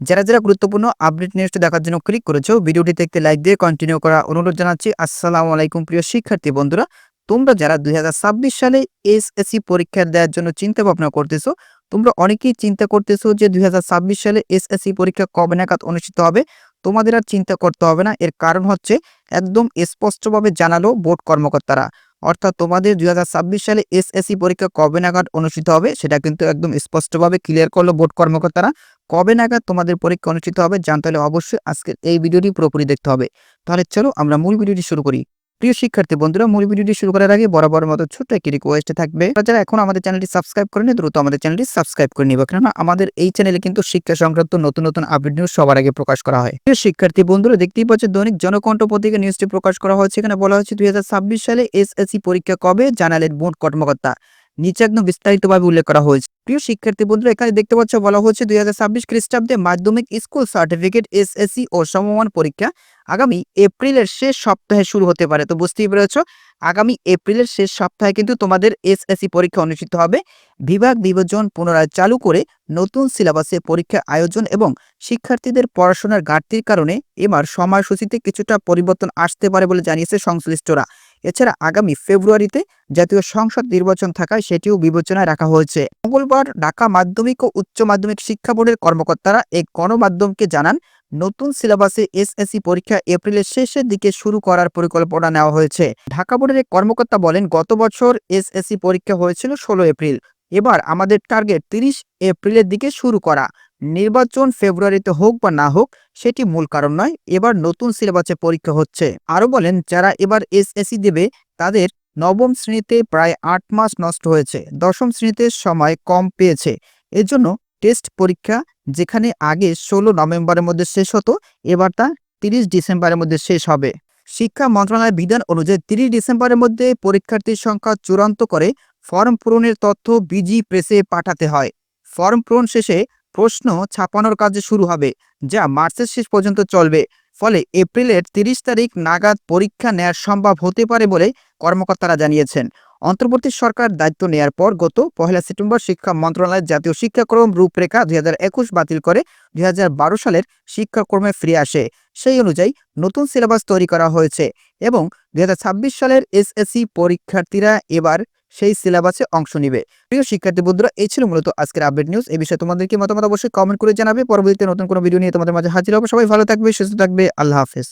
যারা যারা গুরুত্বপূর্ণ আপডেট নিউজটি দেখার জন্য ক্লিক করেছ ভিডিওটি দেখতে লাইক দিয়ে কন্টিনিউ করা অনুরোধ জানাচ্ছি। আসসালামু আলাইকুম প্রিয় শিক্ষার্থী বন্ধুরা, তোমরা যারা দুই সালে এসএসসি পরীক্ষা দেওয়ার জন্য চিন্তা ভাবনা করতেছো, তোমরা অনেকেই চিন্তা করতেছো যে দুই হাজার ছাব্বিশ সালে এসএসসি পরীক্ষা কবে নাগাদ অনুষ্ঠিত হবে। তোমাদের আর চিন্তা করতে হবে না, এর কারণ হচ্ছে একদম স্পষ্টভাবে জানালো বোর্ড কর্মকর্তারা। অর্থাৎ তোমাদের দুই হাজার ছাব্বিশ সালে এসএসসি পরীক্ষা কবে নাগাদ অনুষ্ঠিত হবে সেটা কিন্তু একদম স্পষ্টভাবে ক্লিয়ার করল বোর্ড কর্মকর্তারা। কবে নাগাদ তোমাদের পরীক্ষা অনুষ্ঠিত হবে জানতে হলে অবশ্যই আজকের এই ভিডিওটি পুরোপুরি দেখতে হবে। তাহলে চলো আমরা মূল ভিডিওটি শুরু করি। প্রিয় শিক্ষার্থী বন্ধুরা মূল ভিডিওটি শুরু করার আগে বরাবর মতো ছোট্ট একটি রিকোয়েস্টে থাকবে। যারা এখন আমাদের চ্যানেলটি সাবস্ক্রাইব করেনি দ্রুত আমাদের চ্যানেলটি সাবস্ক্রাইব করে নিবে। কেননা আমাদের এই চ্যানেলে কিন্তু শিক্ষা সংক্রান্ত নতুন নতুন আপডেট নিউজ সবার আগে প্রকাশ করা হয়। প্রিয় শিক্ষার্থী বন্ধুরা, দেখতেই পাচ্ছে দৈনিক জনকণ্ঠ পত্রিকা নিউজটি প্রকাশ করা হয়েছে। এখানে বলা হয়েছে, দুই হাজার ছাব্বিশ সালে এসএসসি পরীক্ষা কবে? জানালেন বোর্ড কর্মকর্তা। নিচে একদম বিস্তারিতভাবে উল্লেখ করা হয়েছে। প্রিয় শিক্ষার্থী বন্ধুরা, এখানে দেখতে পাচ্ছ বলা হচ্ছে দুই হাজার ছাব্বিশ খ্রিস্টাব্দে মাধ্যমিক স্কুল সার্টিফিকেট, এসএসসি ও সমমান পরীক্ষা আগামী এপ্রিলের শেষ সপ্তাহে শুরু হতে পারে। তো বুঝতেই পেরেছ, আগামী এপ্রিলের শেষ সপ্তাহে কিন্তু তোমাদের এসএসসি পরীক্ষা অনুষ্ঠিত হবে। বিভাগ বিভাজন পুনরায় চালু করে নতুন সিলেবাসে পরীক্ষা আয়োজন এবং শিক্ষার্থীদের পড়াশোনার ঘাটতির কারণে এবার সময়সূচিতে কিছুটা পরিবর্তন আসতে পারে বলে জানিয়েছে সংশ্লিষ্টরা। এছাড়া আগামী ফেব্রুয়ারিতে জাতীয় সংসদ নির্বাচন থাকায় সেটিও বিবেচনায় রাখা হয়েছে। মঙ্গলবার ঢাকা মাধ্যমিক ও উচ্চ মাধ্যমিক শিক্ষা বোর্ডের কর্মকর্তারা এক গণমাধ্যমকে জানান, নতুন সিলেবাসে এসএসসি পরীক্ষা এপ্রিলের শেষের দিকে শুরু করার পরিকল্পনা নেওয়া হয়েছে। ঢাকা বোর্ডের এক কর্মকর্তা বলেন, গত বছর এসএসসি পরীক্ষা হয়েছিল ষোলো এপ্রিল। এবার আমাদের টার্গেট তিরিশ এপ্রিলের দিকে শুরু করা। নির্বাচন ফেব্রুয়ারিতে হোক বা না হোক, সেটি মূল কারণ নয়। এবার নতুন সিলেবাসে পরীক্ষা হচ্ছে। আরও বলেন, যারা এবার এসএসসি দেবে, তাদের নবম শ্রেণীতে প্রায় আট মাস নষ্ট হয়েছে। দশম শ্রেণীতে সময় কম পেয়েছে। এজন্য টেস্ট পরীক্ষা, যেখানে আগে ষোলো নভেম্বরের মধ্যে শেষ হতো, এবার তা তিরিশ ডিসেম্বরের মধ্যে শেষ হবে। শিক্ষা মন্ত্রণালয়ের বিধান অনুযায়ী তিরিশ ডিসেম্বরের মধ্যে পরীক্ষার্থীর সংখ্যা চূড়ান্ত করে ফর্ম পূরণের তথ্য বিজি প্রেসে পাঠাতে হয়। ফর্ম পূরণ শেষে প্রশ্ন ছাপানোর কাজ শুরু হবে, যা মার্চের শেষ পর্যন্ত চলবে। ফলে এপ্রিলের তিরিশ তারিখ নাগাদ পরীক্ষা নেয়ার সম্ভব হতে পারে বলে কর্মকর্তারা জানিয়েছেন। অন্তর্বর্তী সরকার দায়িত্ব নেয়ার পর গত পহেলা সেপ্টেম্বর শিক্ষা মন্ত্রণালয়ের জাতীয় শিক্ষাক্রম রূপরেখা দুই হাজার একুশ বাতিল করে দুই হাজার বারো সালের শিক্ষাক্রমে ফিরে আসে। সেই অনুযায়ী নতুন সিলেবাস তৈরি করা হয়েছে এবং দুই হাজার ছাব্বিশ সালের এসএসসি পরীক্ষার্থীরা এবার সেই সিলেবাসে অংশ নিবে। প্রিয় শিক্ষার্থী বন্ধুরা, এই ছিল মূলত আজকের আপডেট নিউজ এই বিষয়ে তোমাদেরকে মতামত অবশ্যই কমেন্ট করে জানাবে। পরবর্তীতে নতুন কোনো ভিডিও নিয়ে তোমাদের মাঝে হাজির হবে। সবাই ভালো থাকবে, সুস্থ থাকবে। আল্লাহ হাফেজ।